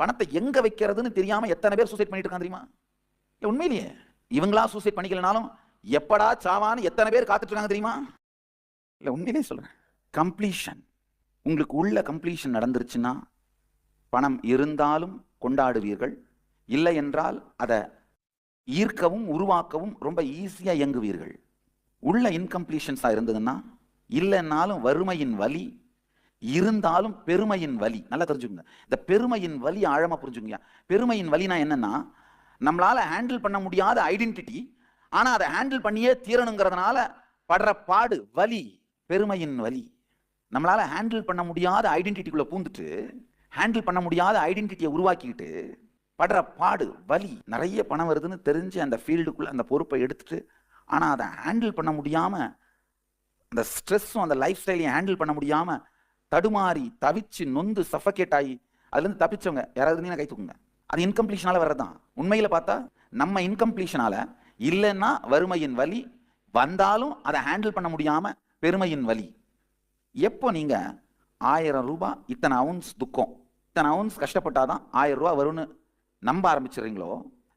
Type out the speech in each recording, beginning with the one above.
பணத்தை எங்க வைக்கிறதுன்னு தெரியாம எத்தனை பேர் சூசைட் பண்ணிட்டு இருக்காங்க தெரியுமா? உண்மையிலேயே. இவங்களா சூசைட் பண்ணிக்கலனாலும் எப்படா சாவான்னு எத்தனை பேர் காத்துட்டு இருக்காங்க தெரியுமா? இல்ல உண்மையிலேயே சொல்றேன். கம்ப்ளீஷன் உங்களுக்கு உள்ள கம்ப்ளீஷன் நடந்துருச்சுன்னா பணம் இருந்தாலும் கொண்டாடுவீர்கள். இல்லை என்றால் அதை ஈர்க்கவும் உருவாக்கவும் ரொம்ப ஈஸியாக இயங்குவீர்கள். உள்ள இன்கம்ப்ளீஷன்ஸாக இருந்ததுன்னா இல்லைன்னாலும் வறுமையின் வலி இருந்தாலும் பெருமையின் வலி. நல்லா தெரிஞ்சுக்கோங்க. இந்த பெருமையின் வலி ஆழமாக புரிஞ்சுக்கோங்க. பெருமையின் வலினா என்னன்னா நம்மளால் ஹேண்டில் பண்ண முடியாத ஐடென்டிட்டி ஆனால் அதை ஹேண்டில் பண்ணியே தீரணுங்கிறதுனால படுற பாடு வலி பெருமையின் வலி. நம்மளால் ஹேண்டில் பண்ண முடியாத ஐடென்டிட்டிக்குள்ள பூந்துட்டு ஹேண்டில் பண்ண முடியாத ஐடென்டிட்டியை உருவாக்கிக்கிட்டு படுற பாடு வலி நிறைய பணம் வருதுன்னு தெரிஞ்சு அந்த ஃபீல்டுக்குள்ளே அந்த பொறுப்பை எடுத்துட்டு ஆனால் அதை ஹேண்டில் பண்ண முடியாமல் அந்த ஸ்ட்ரெஸ்ஸும் அந்த லைஃப் ஸ்டைலையும் ஹேண்டில் பண்ண முடியாமல் தடுமாறி தவிச்சு நொந்து சஃபகேட் ஆகி அதுலேருந்து தப்பிச்சவங்க யாராவது இருந்தீங்கன்னா கை தூக்குங்க. அது இன்கம்ப்ளீஷனால வர்றதான் உண்மையில் பார்த்தா நம்ம இன்கம்ப்ளீஷனால இல்லைன்னா வறுமையின் வலி வந்தாலும் அதை ஹேண்டில் பண்ண முடியாமல் பெருமையின் வலி. எப்போ நீங்கள் ஆயிரம் ரூபாய் இத்தனை அவுன்ஸ் துக்கம் இத்தனை அவுன்ஸ் கஷ்டப்பட்டாதான் ஆயிரம் ரூபாய் வரும்னு நம்ப ஆரம்பிச்சிடுறீங்களோ?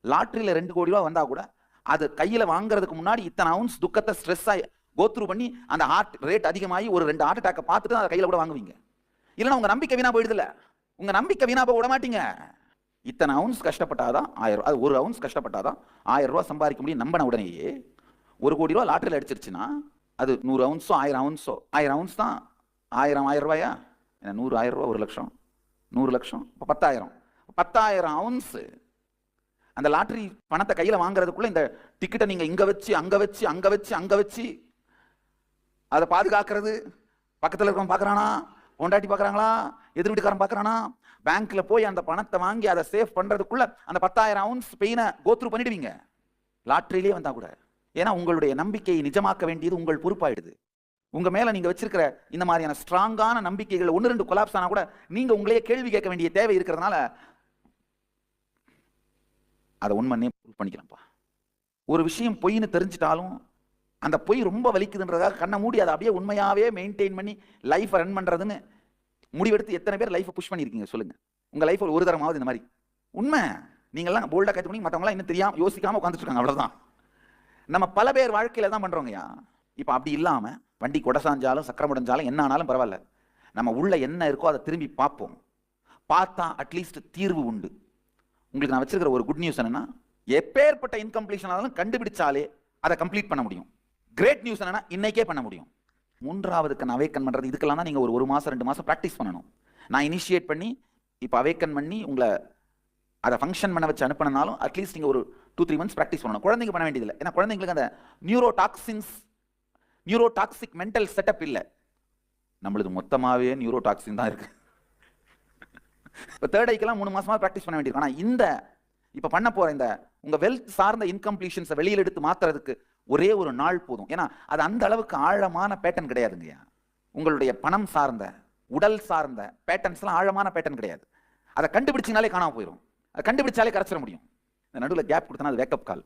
லாட்ரியில் ரெண்டு கோடி ரூபா வந்தால் கூட அது கையில் வாங்குறதுக்கு முன்னாடி இத்தனை அவுன்ஸ் துக்கத்தை ஸ்ட்ரெஸ் ஆகி கோத்ரூ பண்ணி அந்த ஹார்ட் ரேட் அதிகமாகி ஒரு ரெண்டு ஹார்ட் அட்டாக்கை பார்த்துட்டு அதை கையில் கூட வாங்குவீங்க. இல்லைன்னா உங்கள் நம்பிக்கை வீணா போயிடுதுல உங்கள் நம்பிக்கை வீணா போக விட மாட்டீங்க. இத்தனை அவுன்ஸ் கஷ்டப்பட்டாதான் ஆயிரம் அது ஒரு அவுன்ஸ் கஷ்டப்பட்டாதான் ஆயிரம் ரூபா சம்பாதிக்க முடியும் நம்பின உடனேயே. ஒரு கோடி ரூபா லாட்டரியில் அடிச்சிருச்சுன்னா அது நூறு அவுன்ஸோ ஆயிரம் அவுன்ஸோ ஆயிரம் அவுன்ஸ் தான் ஆயிரம் ஆயிரம் ரூபாயா? என்ன நூறு ஆயிரம் ரூபா ஒரு லட்சம். நூறு லட்சம் இப்போ பத்தாயிரம். பத்தாயிரம் அவுன்ஸு அந்த லாட்டரி பணத்தை கையில் வாங்குறதுக்குள்ளே இந்த டிக்கெட்டை நீங்கள் இங்கே வச்சு அங்கே வச்சு அங்கே வச்சு அங்கே வச்சு அதை பாதுகாக்கிறது. பக்கத்தில் இருக்கவன் பார்க்கறானா கொண்டாட்டி பார்க்குறாங்களா எதிர் வீட்டுக்காரன் பார்க்குறானா பேங்க்ல போய் அந்த பணத்தை வாங்கி அதை சேவ் பண்ணுறதுக்குள்ளே அந்த பத்தாயிரம் அவுன்ஸ் பெயினை கோத்ரூ பண்ணிடுவீங்க. லாட்டரியிலே வந்தால் கூட. ஏன்னா உங்களுடைய நம்பிக்கையை நிஜமாக்க வேண்டியது உங்கள் பொறுப்பாயிடுது. உங்கள் மேலே நீங்கள் வச்சிருக்கிற இந்த மாதிரியான ஸ்ட்ராங்கான நம்பிக்கைகள் ஒன்று ரெண்டு கொலாப்ஸ் ஆனால் கூட நீங்கள் உங்களையே கேள்வி கேட்க வேண்டிய தேவை இருக்கிறதுனால அதை உண்மையே ப்ரூவ் பண்ணிக்கலாம்ப்பா. ஒரு விஷயம் பொய்ன்னு தெரிஞ்சிட்டாலும் அந்த பொய் ரொம்ப வலிக்குதுன்றதாக கண்ணை மூடி அதை அப்படியே உண்மையாகவே மெயின்டைன் பண்ணி லைஃப்பை ரன் பண்ணுறதுன்னு முடிவெடுத்து எத்தனை பேர் லைஃப்பை புஷ் பண்ணியிருக்கீங்க சொல்லுங்க. உங்கள் லைஃப்பில் ஒரு தரமாவது இந்த மாதிரி. உண்மை. நீங்கள்லாம் போல்டா கற்று பண்ணி மற்றவங்களாம் இன்னும் தெரியாமல் யோசிக்காமல் உட்காந்துட்டு இருக்காங்க நம்ம பல பேர் வாழ்க்கையில் தான் பண்ணுறோங்கய்யா இப்போ அப்படி இல்லாமல் வண்டி கொடசாஞ்சாலும் சக்கரம் உடைஞ்சாலும் என்ன ஆனாலும் பரவாயில்ல. நம்ம உள்ளே என்ன இருக்கோ அதை திரும்பி பார்ப்போம். பார்த்தா அட்லீஸ்ட் தீர்வு உண்டு. உங்களுக்கு நான் வச்சிருக்கிற ஒரு குட் நியூஸ் என்னென்னா எப்பேற்பட்ட இன்கம்ப்ளீஷன் ஆனாலும் கண்டுபிடிச்சாலே அதை கம்ப்ளீட் பண்ண முடியும். கிரேட் நியூஸ் என்னன்னா இன்னைக்கே பண்ண முடியும். மூன்றாவதுக்கு நான் அவேக்கன் பண்ணுறது இதுக்கெல்லாம் தான் நீங்கள் ஒரு ஒரு மாதம் ரெண்டு மாதம் ப்ராக்டிஸ் பண்ணணும். நான் இனிஷியேட் பண்ணி இப்போ அவேக்கன் பண்ணி உங்களை அதை ஃபங்க்ஷன் பண்ண வச்சு அனுப்பினாலும் அட்லீஸ்ட் நீங்கள் ஒரு டூ த்ரீ மந்த்ஸ் ப்ராக்டிஸ் பண்ணணும். குழந்தைங்க பண்ண வேண்டியதில்லை. ஏன்னா குழந்தைங்களுக்கு அந்த neurotoxins neurotoxic mental setup இல்லை. நம்மளது மொத்தமாகவே நியூரோ டாக்ஸின் தான் இருக்குது இப்போ தேர்ட் ஐக்கெல்லாம் மூணு மாசமா ப்ராக்டிஸ் பண்ண வேண்டியிருக்கு. ஆனால் இந்த இப்போ பண்ண போற இந்த உங்க வெல்த் சார்ந்த இன்கம்ப்ளீஷன்ஸை வெளியில் எடுத்து மாத்துறதுக்கு ஒரே ஒரு நாள் போதும். ஏன்னா அது அந்த அளவுக்கு ஆழமான பேட்டர்ன் கிடையாதுங்கய்யா. உங்களுடைய பணம் சார்ந்த உடல் சார்ந்த பேட்டர்ன்ஸ்லாம் ஆழமான பேட்டர்ன் கிடையாது. அதை கண்டுபிடிச்சினாலே காணாம போயிடும் அதை கண்டுபிடிச்சாலே கரைச்சிட முடியும். இந்த நடுவில் கேப் கொடுத்தனா அது வேக்கப் கால்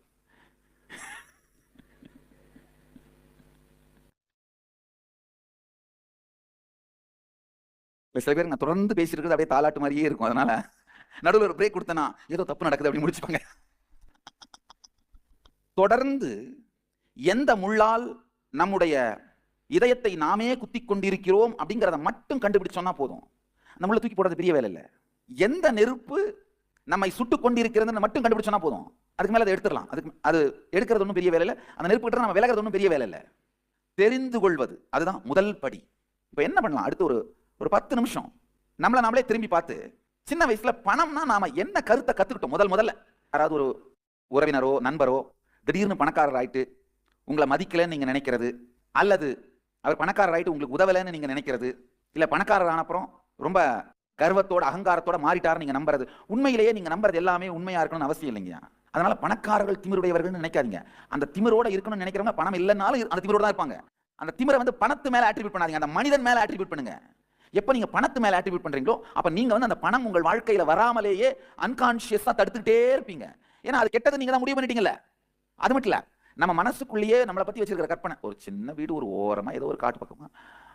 சில பேர் நான் தொடர்ந்து பேசிட்டு இருக்கிறது அப்படியே தாலாட்டு மாதிரியே இருக்கும். அதனால நடுவில் ஒரு பிரேக் கொடுத்தனா ஏதோ தப்பு நடக்குது அப்படி முடிச்சுப்பாங்க. தொடர்ந்து எந்த முள்ளால் நம்முடைய இதயத்தை நாமே குத்தி கொண்டிருக்கிறோம் அப்படிங்கிறத மட்டும் கண்டுபிடிச்சோம்னா போதும். அந்த முள்ள தூக்கி போடுறது பெரிய வேலை இல்லை எந்த நெருப்பு நம்மை சுட்டு கொண்டிருக்கிறதுன்னு மட்டும் கண்டுபிடிச்சோம்னா போதும். அதுக்கு மேலே அதை எடுத்துடலாம். அதுக்கு அது எடுக்கிறது ஒன்றும் பெரிய வேலை இல்லை அந்த நெருப்பு கிட்ட நம்ம விலகிறது ஒன்றும் பெரிய வேலை இல்லை தெரிந்து கொள்வது. அதுதான் முதல் படி. இப்போ என்ன பண்ணலாம்? அடுத்து ஒரு ஒரு பத்து நிமிஷம். நம்மளை நாமளே திரும்பி பார்த்து சின்ன வயசுல பணம்னா நாம என்ன கருத்தை கத்துக்கிட்டோம்? முதல் முதல்ல. யாராவது ஒரு உறவினரோ நண்பரோ திடீர்னு பணக்காரர் ஆயிட்டு உங்களை மதிக்கலைன்னு நீங்கள் நினைக்கிறது அல்லது அவர் பணக்காரர் ஆயிட்டு உங்களுக்கு உதவலைன்னு நீங்கள் நினைக்கிறது இல்லை பணக்காரர் ஆனப்புறம் ரொம்ப கர்வத்தோட அகங்காரத்தோட மாறிட்டார் நீங்கள் நம்புறது உண்மையிலேயே நீங்கள் நம்புறது எல்லாமே உண்மையாக இருக்கணும்னு அவசியம் இல்லைங்க அதனால பணக்காரர்கள் திமிருடையவர்கள்னு நினைக்காதீங்க. அந்த திமிரோட இருக்கணும்னு நினைக்கிறவங்க பணம் இல்லைனாலும் அந்த திமிரோட தான் இருப்பாங்க. அந்த திமிரை வந்து பணத்து மேலே ஆட்ரிபியூட் பண்ணாதீங்க அந்த மனிதன் மேலே ஆட்ரிபியூட் பண்ணுங்க. எப்போ நீங்கள் பணத்து மேலே ஆட்ரிபியூட் பண்ணுறீங்களோ அப்போ நீங்கள் வந்து அந்த பணம் உங்கள் வாழ்க்கையில் வராமலேயே அன்கான்ஷியஸாக தடுத்துக்கிட்டே இருப்பீங்க. ஏன்னா அது கெட்டது நீங்கள் தான் முடிவு பண்ணிட்டீங்கல்ல. அது மட்டும் இல்லை நம்ம மனசுக்குள்ளேயே நம்மளை பற்றி வச்சிருக்கிற கற்பனை. ஒரு சின்ன வீடு ஒரு ஓரமாக ஏதோ ஒரு காட்டு பக்கமாக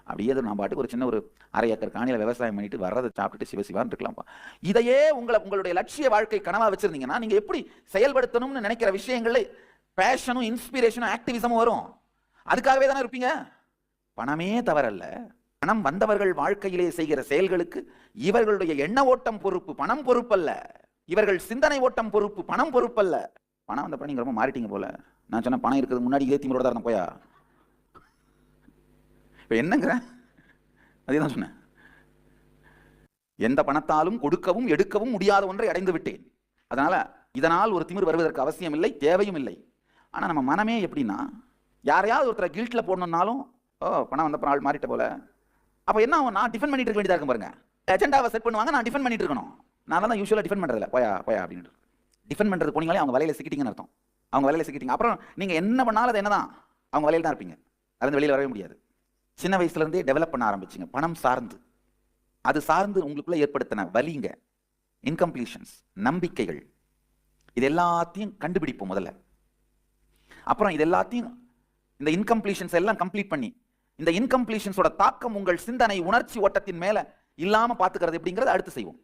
அப்படியே அது நான் பாட்டுக்கு ஒரு சின்ன ஒரு அரை ஏக்கர் காணியில் விவசாயம் பண்ணிட்டு வர்றதை சாப்பிட்டுட்டு சிவசிவான் இருக்கலாம்ப்பா. இதையே உங்களை உங்களுடைய லட்சிய வாழ்க்கை கனவாக வச்சிருந்தீங்கன்னா நீங்கள் எப்படி செயல்படுத்தணும்னு நினைக்கிற விஷயங்களில் பேஷனும் இன்ஸ்பிரேஷனும் ஆக்டிவிசமும் வரும். அதுக்காகவே தானே இருப்பீங்க? பணமே தவறல்ல. பணம் வந்தவர்கள் வாழ்க்கையிலே செய்கிற செயல்களுக்கு இவர்களுடைய எண்ண ஓட்டம் பொறுப்பு பணம் பொறுப்பல்ல. இவர்கள் சிந்தனை ஓட்டம் பொறுப்பு பணம் பொறுப்பல்ல. பணம் வந்தப்ப நீங்கள் ரொம்ப மாறிட்டீங்க போல. நான் சொன்னேன் பணம் இருக்கிறது முன்னாடி இதே திமிரோட தான் இருந்தேன் போயா? இப்போ என்னங்கிற? அதே தான் சொன்னேன். எந்த பணத்தாலும் கொடுக்கவும் எடுக்கவும் முடியாத ஒன்றை அடைந்து விட்டேன். அதனால் இதனால் ஒரு திமிர் வருவதற்கு அவசியம் இல்லை தேவையும் இல்லை. ஆனால் நம்ம மனமே எப்படின்னா யாரையாவது ஒருத்தரை கில்ட்டில் போடணுன்னாலும் ஓ பணம் வந்தப்ப ஆள் மாறிட்ட போல. அப்போ என்ன நான் டிஃபன் பண்ணிட்டு இருக்க வேண்டியதாக இருக்கும் பாருங்க. எஜெண்டாவை செட் பண்ணுவாங்க நான் டிஃபன் பண்ணிட்டு இருக்கணும். நான் தான் யூஸ்வலாக டிஃபன் பண்ணுறதில்ல போயா போயா அப்படின்னு டிஃபன் பண்றது போனீங்களே அவங்க வலையில சிக்கிட்டீங்கன்னு அர்த்தம். அவங்க வலையில சிக்கிட்டீங்க. அப்புறம் நீங்க என்ன பண்ணாலும் அது என்னதான்? அவங்க வலையில தான் இருப்பீங்க. அதுலேருந்து வெளியில வரவே முடியாது. சின்ன வயசுல இருந்தே டெவலப் பண்ண ஆரம்பிச்சிங்க. பணம் சார்ந்து. அது சார்ந்து உங்களுக்குள்ள ஏற்படுத்தின வலிங்க இன்கம்ப்ளீஷன்ஸ் நம்பிக்கைகள் இது எல்லாத்தையும் கண்டுபிடிப்போம் முதல்ல. அப்புறம் இது எல்லாத்தையும் இந்த இன்கம்ப்ளீஷன்ஸ் எல்லாம் கம்ப்ளீட் பண்ணி இந்த இன்கம்ப்ளீஷன்ஸோட தாக்கம் உங்கள் சிந்தனை உணர்ச்சி ஓட்டத்தின் மேல இல்லாம பாத்துக்கிறது எப்படிங்கிறது அடுத்து செய்வோம்.